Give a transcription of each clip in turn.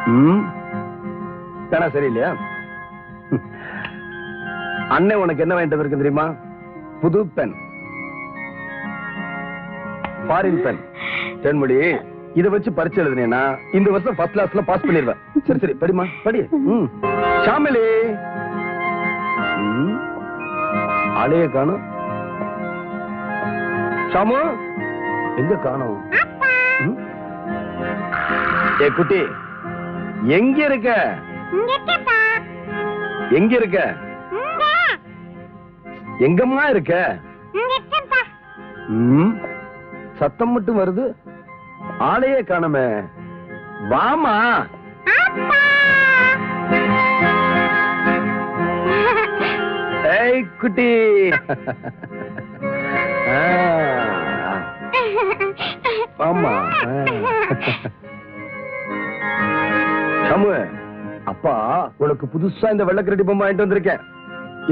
தானா பேனா சரியில்லையா? அண்ணன் உனக்கு என்ன வாங்கிட்டு இருக்கு தெரியுமா? புது பென். ஃபாரின் பென் தென்மொழி இதை வச்சு பரிச்சு எழுதுனேன்னா இந்த வருஷம் ஃபர்ஸ்ட் கிளாஸ்ல பாஸ் பண்ணிடுவேன். சரி சரி படிமா படி. ம். ஷாமிலி ம். காணும். ஷாமு எங்க காணோம்? ம்? ஏ குட்டி எங்க இருக்க? எங்க இருக்க? எங்கம்மா இருக்க? சத்தம் மட்டும் வருது. ஆளையே காணமே. வாமா. ஏய் குட்டி. ஆமா சமு அப்பா உனக்கு புதுசா இந்த வெள்ளக்கரடி பொம்மை வாங்கிட்டு வந்திருக்கேன்.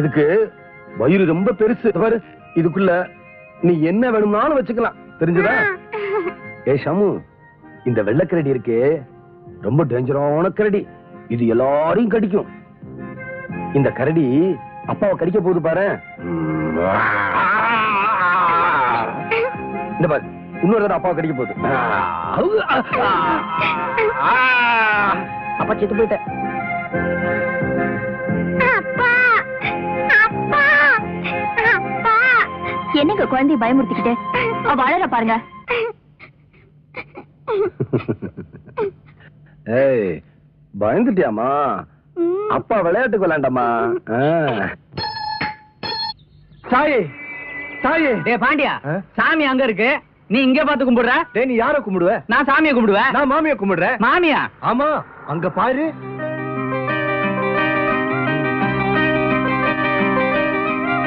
இதுக்கு வயிறு ரொம்ப பெருசு. பாரு இதுக்குள்ள நீ என்ன வேணும்னாலும் வச்சுக்கலாம். தெரிஞ்சதா? ஏய் ஷமு இந்த வெள்ளக்கரடி இருக்கே ரொம்ப டேஞ்சரான கரடி. இது எல்லாரையும் கடிக்கும். இந்த கரடி அப்பாவை கடிக்க போகுது பாரு. இந்த பாரு இன்னொரு தடவை அப்பாவை கடிக்க போகுது. அப்பா செத்து போயிட்டேன் என்னங்க குழந்தைய பயமுறுத்திக்கிட்டு? அவ அழற பாருங்க. ஏய் பயந்துட்டியாமா அப்பா விளையாட்டுக்கு விளையாண்டாமா தாயே டேய் பாண்டியா? சாமி அங்க இருக்கு. நீ இங்க பாத்து கும்பிடுற? டேய் நீ யார கும்பிடுவ? நான் சாமியை கும்பிடுவேன். நான் மாமிய கும்பிடுறேன். மாமியா? ஆமா. அங்க பாரு.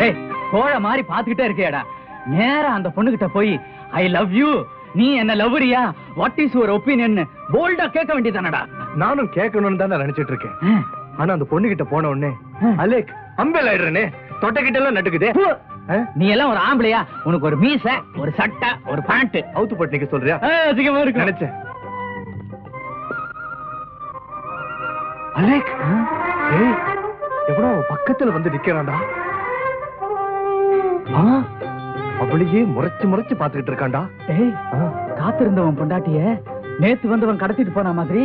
ஏய் கோழ மாதிரி பாத்துக்கிட்டே இருக்கியாடா? நேரா அந்த பொண்ணுகிட்ட போய் ஐ லவ் யூ நீ என்ன லவ்ரியா வாட் இஸ் யுவர் ஒப்பீனியன் போல்டா கேட்க வேண்டியதானடா நானும் கேட்கணும்னு தான் நினைச்சிட்டு இருக்கேன். ஆனா அந்த பொண்ணு கிட்ட போன உடனே அலேக் அம்பேல் ஆயிடுறேனே. தொட்டைக்கிட்ட எல்லாம் நட்டுக்குதே? நீ எல்லாம் ஒரு ஆம்பளையா? உனக்கு ஒரு மீச ஒரு சட்டை ஒரு பேண்ட் அவுத்து போட்டு நிக்க சொல்றியா? அதிகமா இருக்கு நினைச்சேன். அலேக் ஏய் எவனோ அவன் பக்கத்துல வந்து நிக்கிறான்டா. ஆ, அப்படியே முறைச்சு முறைச்சு பாத்துக்கிட்டு இருக்கான்டா. ஏய் காத்திருந்தவன் பொண்டாட்டிய நேத்து வந்தவன் கடத்திட்டு போன மாதிரி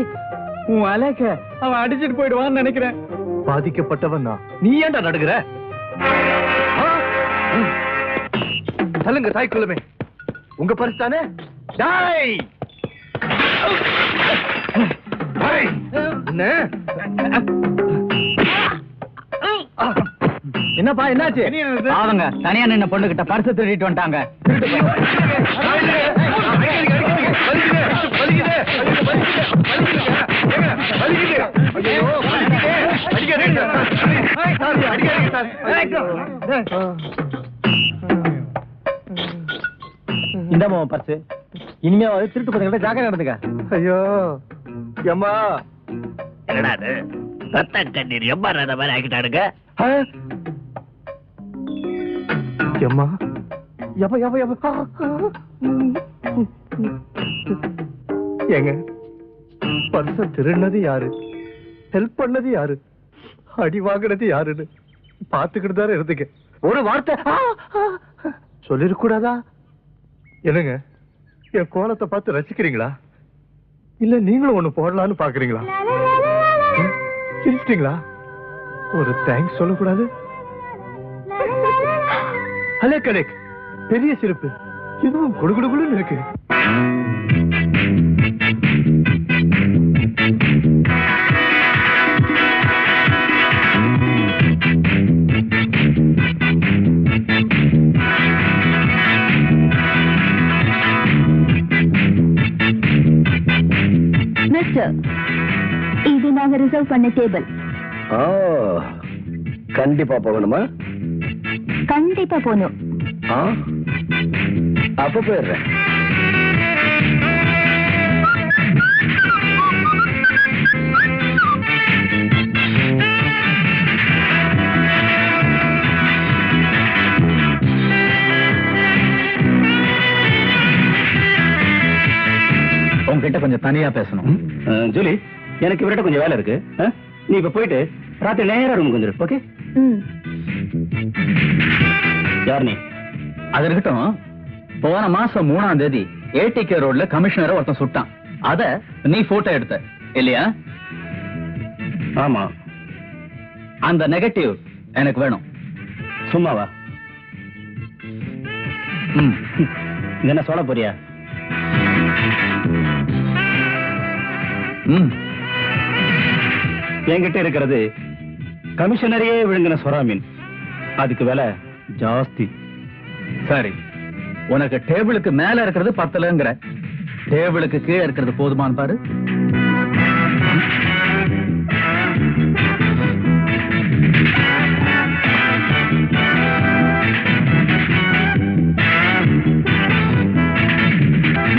உன் அலேக்க அவன் அடிச்சிட்டு போயிடுவான்னு நினைக்கிறேன். பாதிக்கப்பட்டவன் நீ ஏன்டா நடுங்குற? ஆ, ம். தள்ளுங்க தாய்க்குள்ளமே உங்க பரிசு தானே? டாய்! டேய், என்ன? என்னப்பா என்னாச்சு? அவங்க தனியா நின்ன பொண்ணு கிட்ட பரிசு திருடிட்டு வந்துட்டாங்க. இந்த பர்ஸ். இனிமே திருட்டு பசங்க ஜாக்கிரதை நடந்துக்க. ஐயோ ஏம்மா என்னடா அது? ரத்த கண்ணீர். எம்மா ரத மாதிரி ஆக்கிட்டானுங்க? எம்மா? எவ எவ எவ. ஏங்க பர்ச திருடினது யாரு? ஹெல்ப் பண்ணது யாரு? அடி வாங்கினது யாருன்னு பாத்துக்கிட்டு தானே இருந்துக்க ஒரு வார்த்தை ஆ, ஆ, சொல்லிருக்க கூடாதா? என்னங்க என் கோலத்தை பார்த்து ரசிக்கிறீங்களா? இல்ல நீங்களும் ஒண்ணு போடலான்னு பாக்குறீங்களா சிரிச்சிட்டீங்களா? ஒரு தேங்க்ஸ் சொல்லக்கூடாது. ஹலே கணேக் பெரிய சிறப்பு இதுவும் குடுகுடுகுடுன்னு இருக்கு. நாங்க ரிசர்வ் பண்ண டேபிள் கண்டிப்பா போகணுமா? கண்டிப்பா போகணும். ஆ? அப்ப போயிடுறேன். உங்ககிட்ட கொஞ்சம் தனியா பேசணும். ஜூலி. எனக்கு இவர்கிட்ட கொஞ்சம் வேலை இருக்கு? நீ இப்ப போயிட்டு ராத்திரி நேரா ரூமுக்கு வந்துரு ஓகே யார் நீ? அது இருக்கட்டும். போன மாசம் மூணாம் தேதி ஏடிகே ரோட்ல கமிஷனரை ஒருத்தன் சுட்டான். அத நீ போட்டோ எடுத்த இல்லையா? ஆமா. அந்த நெகட்டிவ் எனக்கு வேணும். சும்மாவா? என்ன சொல்ல போறியா? ம். என்கிட்ட இருக்கிறது. கமிஷனரையே விழுங்கின சொரா மீன் அதுக்கு விலை ஜாஸ்தி. சரி உனக்கு டேபிளுக்கு மேல இருக்கிறது பத்தலங்கிற. டேபிளுக்கு கீழே இருக்கிறது போதுமான்னு பாரு.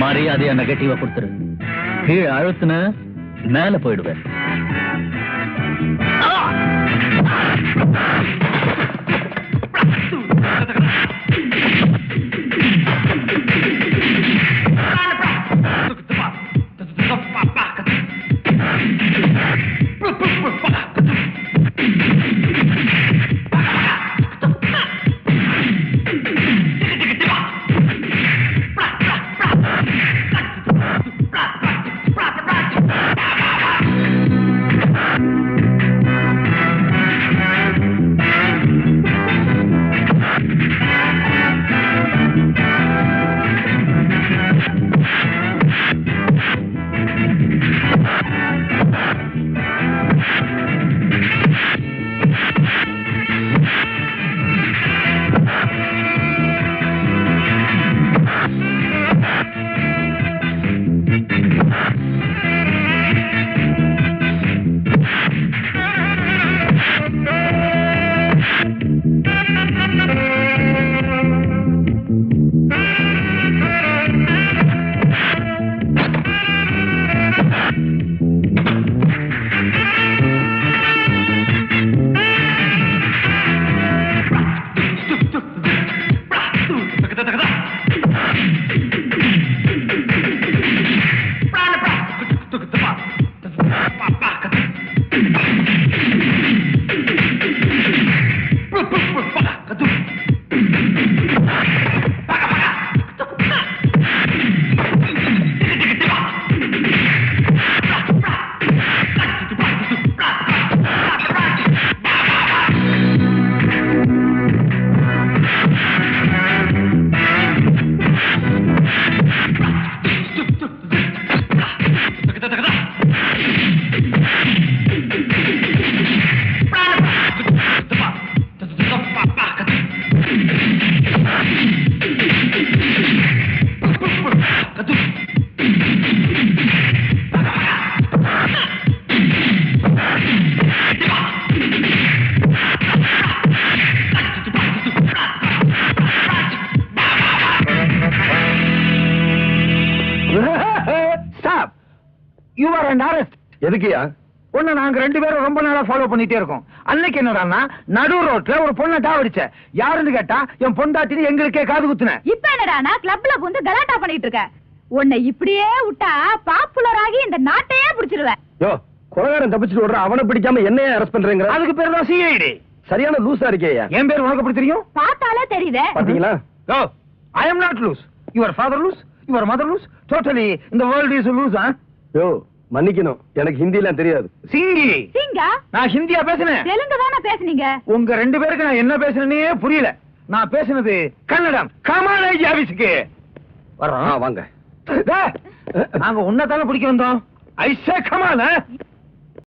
மரியாதையா நெகட்டிவா கொடுத்துரு. கீழே அழுத்துன மேல போயிடுவேன். யூ ஆர் அண்ட் அரெஸ்ட் எதுக்குயா? பொண்ணு நாங்க ரெண்டு பேரும் ரொம்ப நாளா ஃபாலோ பண்ணிட்டே இருக்கோம். அன்னைக்கு என்னடான்னா நடு ரோட்ல ஒரு பொண்ணை டாவடிச்ச யாருன்னு கேட்டா என் பொண்டாட்டின்னு எங்களுக்கே காது குத்துன. இப்ப என்னடானா கிளப்ல வந்து கலாட்டா பண்ணிட்டு இருக்க. உன்னை இப்படியே விட்டா பாப்புலர் ஆகி இந்த நாட்டையே பிடிச்சிருவேன் யோ கொலகாரன் தப்பிச்சுட்டு விடுற அவனை பிடிக்காம என்னைய அரெஸ்ட் பண்றேங்கிற. அதுக்கு பேர் தான் சிஐடி சரியான லூசா இருக்கேயா? என் பேர் உனக்கு எப்படி தெரியும்? பார்த்தாலே தெரியுதே. பாத்தீங்களா ஓ I am not loose your father loose your mother loose totally இந்த வேர்ல்ட் இஸ் லூஸ் யோ மன்னிக்கணும். எனக்கு ஹிந்தி எல்லாம் தெரியாது. சிங்கி! சிங்கா? நான் ஹிந்தியா பேசினேன். தெலுங்கு தானே பேசுனீங்க? உங்க ரெண்டு பேருக்கு நான் என்ன பேசுனேனே புரியல. நான் பேசினது கன்னடம். கமாலேஜ் ஆபீஸுக்கு ஆ வர்றோம். வாங்க. நாங்க உன்னதானே பிடிக்க வந்தோம்? ஐ சே கமால